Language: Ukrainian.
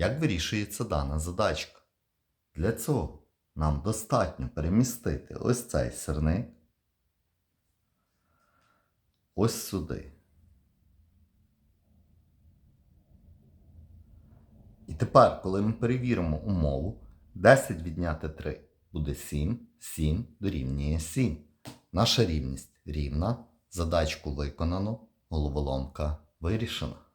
Як вирішується дана задачка? Для цього нам достатньо перемістити ось цей сирник ось сюди. І тепер, коли ми перевіримо умову, 10 відняти 3 буде 7, 7 дорівнює 7. Наша рівність рівна, задачку виконано, головоломка вирішена.